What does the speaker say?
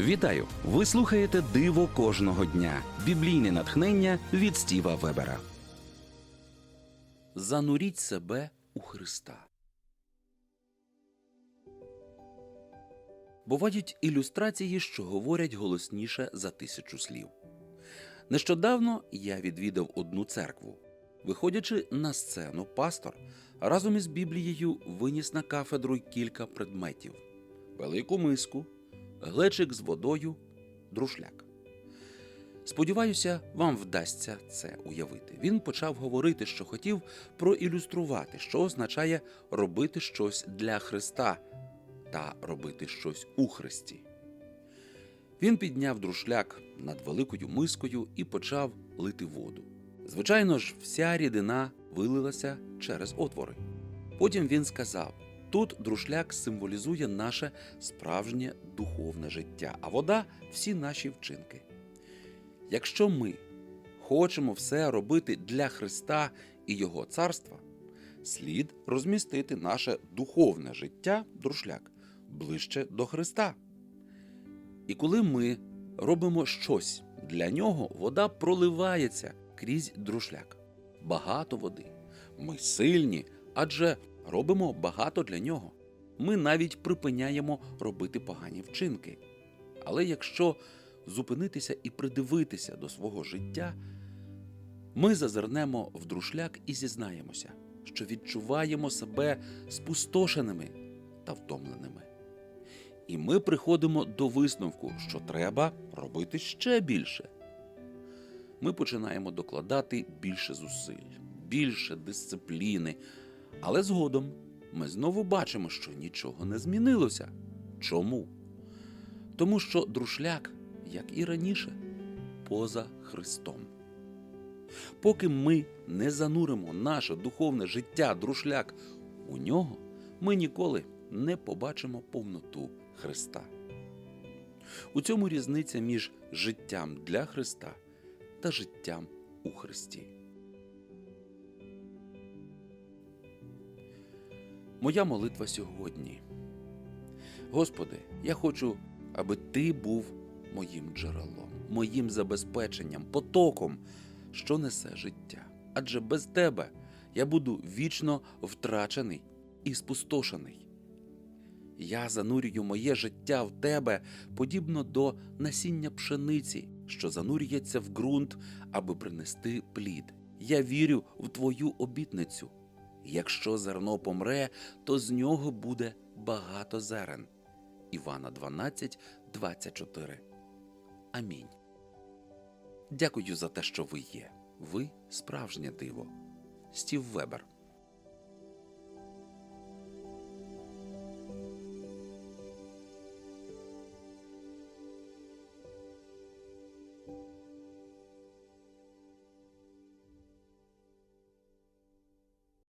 Вітаю! Ви слухаєте Диво кожного дня. Біблійне натхнення від Стіва Вебера. Зануріть себе у Христа. Бувають ілюстрації, що говорять голосніше за тисячу слів. Нещодавно я відвідав одну церкву. Виходячи на сцену, пастор разом із Біблією виніс на кафедру кілька предметів: велику миску, глечик з водою, друшляк. Сподіваюся, вам вдасться це уявити. Він почав говорити, що хотів проілюструвати, що означає робити щось для Христа та робити щось у Христі. Він підняв друшляк над великою мискою і почав лити воду. Звичайно ж, вся рідина вилилася через отвори. Потім він сказав: тут друшляк символізує наше справжнє духовне життя, а вода всі наші вчинки. Якщо ми хочемо все робити для Христа і Його царства, слід розмістити наше духовне життя, друшляк, ближче до Христа. І коли ми робимо щось для нього, вода проливається крізь друшляк. Багато води. Ми сильні, адже робимо багато для нього. Ми навіть припиняємо робити погані вчинки. Але якщо зупинитися і придивитися до свого життя, ми зазирнемо в друшляк і зізнаємося, що відчуваємо себе спустошеними та втомленими. І ми приходимо до висновку, що треба робити ще більше. Ми починаємо докладати більше зусиль, більше дисципліни, але згодом ми знову бачимо, що нічого не змінилося. Чому? Тому що друшляк, як і раніше, поза Христом. Поки ми не зануримо наше духовне життя друшляк у нього, ми ніколи не побачимо повноту Христа. У цьому різниця між життям для Христа та життям у Христі. Моя молитва сьогодні. Господи, я хочу, аби Ти був моїм джерелом, моїм забезпеченням, потоком, що несе життя. Адже без Тебе я буду вічно втрачений і спустошений. Я занурюю моє життя в тебе, подібно до насіння пшениці, що занурюється в ґрунт, аби принести плід. Я вірю в твою обітницю. Якщо зерно помре, то з нього буде багато зерен. Івана 12, 24. Амінь. Дякую за те, що ви є. Ви справжнє диво. Стів Вебер